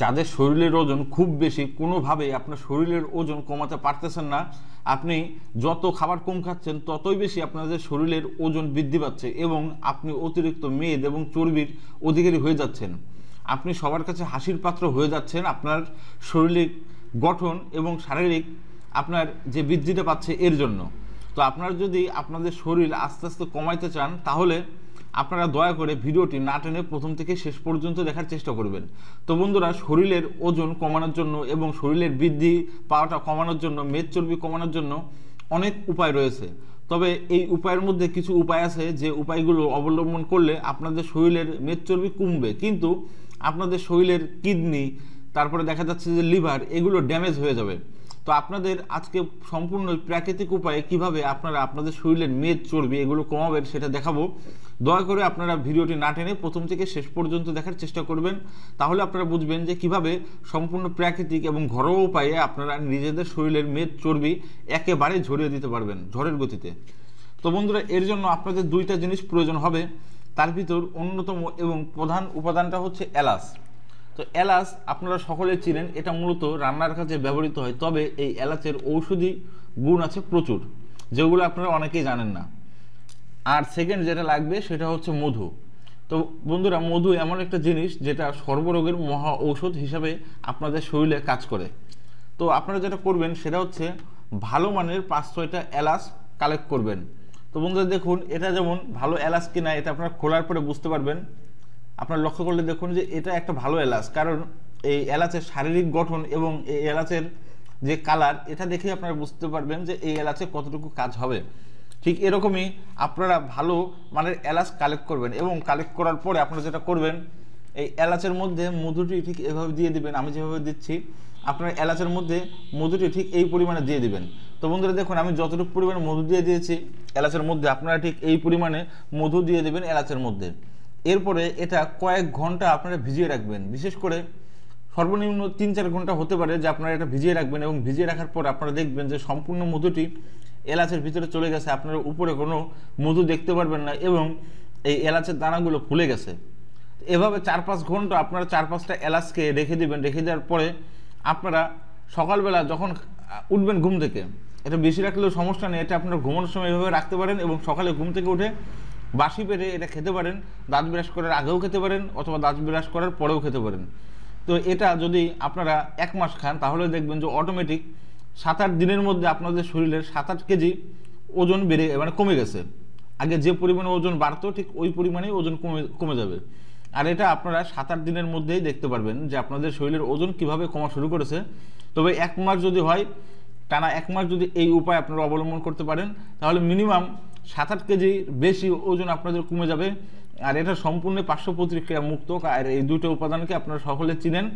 যাদের শরীরের ওজন খুব বেশি, কোনোভাবেই আপনার শরীরের ওজন কমাতে পারতেছেন না। আপনি যত খাবার কম খাচ্ছেন, ততই বেশি আপনাদের শরীরের ওজন বৃদ্ধি পাচ্ছে এবং আপনি অতিরিক্ত মেদ এবং চর্বির অধিকারী হয়ে যাচ্ছেন। আপনি সবার কাছে হাসির পাত্র হয়ে যাচ্ছেন, আপনার শরীরিক গঠন এবং শারীরিক আপনার যে বৃদ্ধিটা পাচ্ছে এর জন্য। তো আপনারা যদি আপনাদের শরীর আস্তে আস্তে কমাইতে চান, তাহলে আপনারা দয়া করে ভিডিওটি না টেনে প্রথম থেকে শেষ পর্যন্ত দেখার চেষ্টা করবেন। তো বন্ধুরা, শরীরের ওজন কমানোর জন্য এবং শরীরের বৃদ্ধি পাওয়াটা কমানোর জন্য, মেদ চর্বি কমানোর জন্য অনেক উপায় রয়েছে। তবে এই উপায়ের মধ্যে কিছু উপায় আছে যে উপায়গুলো অবলম্বন করলে আপনাদের শরীরের মেদ চর্বি কমবে। কিন্তু আপনাদের শরীরের কিডনি, তারপরে দেখা যাচ্ছে যে লিভার, এগুলো ড্যামেজ হয়ে যাবে। তো আপনাদের আজকে সম্পূর্ণ প্রাকৃতিক উপায়ে কীভাবে আপনারা আপনাদের শরীরের মেদ চর্বি এগুলো কমাবেন সেটা দেখাবো। দয়া করে আপনারা ভিডিওটি না টেনে প্রথম থেকে শেষ পর্যন্ত দেখার চেষ্টা করবেন। তাহলে আপনারা বুঝবেন যে কীভাবে সম্পূর্ণ প্রাকৃতিক এবং ঘরোয়া উপায়ে আপনারা নিজেদের শরীরের মেদ চর্বি একেবারে ঝরিয়ে দিতে পারবেন ঝড়ের গতিতে। তো বন্ধুরা, এর জন্য আপনাদের দুইটা জিনিস প্রয়োজন হবে। তার ভিতর অন্যতম এবং প্রধান উপাদানটা হচ্ছে এলাচ। তো এলাচ আপনারা সকলে চিনেন, এটা মূলত রান্নার কাজে ব্যবহৃত হয়, তবে এই এলাচের ঔষধি গুণ আছে প্রচুর, যেগুলো আপনারা অনেকেই জানেন না। আর সেকেন্ড যেটা লাগবে, সেটা হচ্ছে মধু। তো বন্ধুরা, মধু এমন একটা জিনিস যেটা সর্বরোগের মহা ঔষধ হিসাবে আপনাদের শরীরে কাজ করে। তো আপনারা যেটা করবেন, সেটা হচ্ছে ভালো মানের পাঁচ ছয়টা এলাচ কালেক্ট করবেন। তো বন্ধুরা দেখুন, এটা যেমন ভালো এলাচ কিনা, এটা আপনারা খোলার পরে বুঝতে পারবেন। আপনার লক্ষ্য করলে দেখুন যে এটা একটা ভালো এলাচ। কারণ এই এলাচের শারীরিক গঠন এবং এই এলাচের যে কালার এটা দেখে আপনারা বুঝতে পারবেন যে এই এলাচে কতটুকু কাজ হবে। ঠিক এরকমই আপনারা ভালো মানের এলাচ কালেক্ট করবেন এবং কালেক্ট করার পরে আপনারা যেটা করবেন, এই এলাচের মধ্যে মধুটি ঠিক এভাবে দিয়ে দিবেন। আমি যেভাবে দিচ্ছি, আপনার এলাচের মধ্যে মধুটি ঠিক এই পরিমাণে দিয়ে দিবেন। তো বন্ধুরা দেখুন, আমি যতটুকু পরিমাণে মধু দিয়ে দিয়েছি এলাচের মধ্যে, আপনারা ঠিক এই পরিমাণে মধু দিয়ে দেবেন এলাচের মধ্যে। এরপরে এটা কয়েক ঘণ্টা আপনারা ভিজিয়ে রাখবেন। বিশেষ করে সর্বনিম্ন তিন চার ঘণ্টা হতে পারে যে আপনারা এটা ভিজিয়ে রাখবেন এবং ভিজিয়ে রাখার পর আপনারা দেখবেন যে সম্পূর্ণ মধুটি এলাচের ভিতরে চলে গেছে, আপনারা উপরে কোনো মধু দেখতে পারবেন না এবং এই এলাচের দানাগুলো ফুলে গেছে। এভাবে চার পাঁচ ঘণ্টা আপনারা চার পাঁচটা এলাচকে রেখে দিবেন, রেখে দেওয়ার পরে আপনারা সকালবেলা যখন উঠবেন ঘুম থেকে, এটা বেশি রাখলেও সমস্যা নেই, এটা আপনারা ঘুমানোর সময় এভাবে রাখতে পারেন এবং সকালে ঘুম থেকে উঠে বাসি পেটে এটা খেতে পারেন, দাঁত বিরাস করার আগেও খেতে পারেন অথবা দাঁত বিরাস করার পরেও খেতে পারেন। তো এটা যদি আপনারা এক মাস খান, তাহলে দেখবেন যে অটোমেটিক সাত আট দিনের মধ্যে আপনাদের শরীরের সাত আট কেজি ওজন বেড়ে মানে কমে গেছে। আগে যে পরিমাণে ওজন বাড়তো, ঠিক ওই পরিমাণেই ওজন কমে কমে যাবে। আর এটা আপনারা সাত আট দিনের মধ্যেই দেখতে পারবেন যে আপনাদের শরীরের ওজন কীভাবে কমা শুরু করেছে। তবে এক মাস যদি হয়, টানা এক মাস যদি এই উপায় আপনারা অবলম্বন করতে পারেন, তাহলে মিনিমাম সাত আট কেজি বেশি ওজন আপনাদের কমে যাবে। আর এটা সম্পূর্ণ পার্শ্ব প্রতিক্রিয়া মুক্ত। আর এই দুটো উপাদানকে আপনারা সকলে চিনেন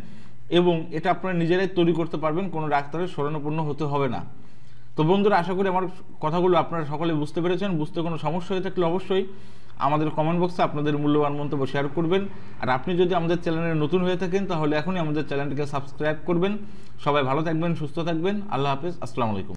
এবং এটা আপনারা নিজেরাই তৈরি করতে পারবেন, কোনো ডাক্তারের শরণাপন্ন হতে হবে না। তো বন্ধুরা, আশা করি আমার কথাগুলো আপনারা সকলে বুঝতে পেরেছেন। বুঝতে কোনো সমস্যা হয়ে থাকলে অবশ্যই আমাদের কমেন্ট বক্সে আপনাদের মূল্যবান মন্তব্য শেয়ার করবেন। আর আপনি যদি আমাদের চ্যানেলে নতুন হয়ে থাকেন, তাহলে এখনই আমাদের চ্যানেলটিকে সাবস্ক্রাইব করবেন। সবাই ভালো থাকবেন, সুস্থ থাকবেন। আল্লাহ হাফেজ। আসসালামু আলাইকুম।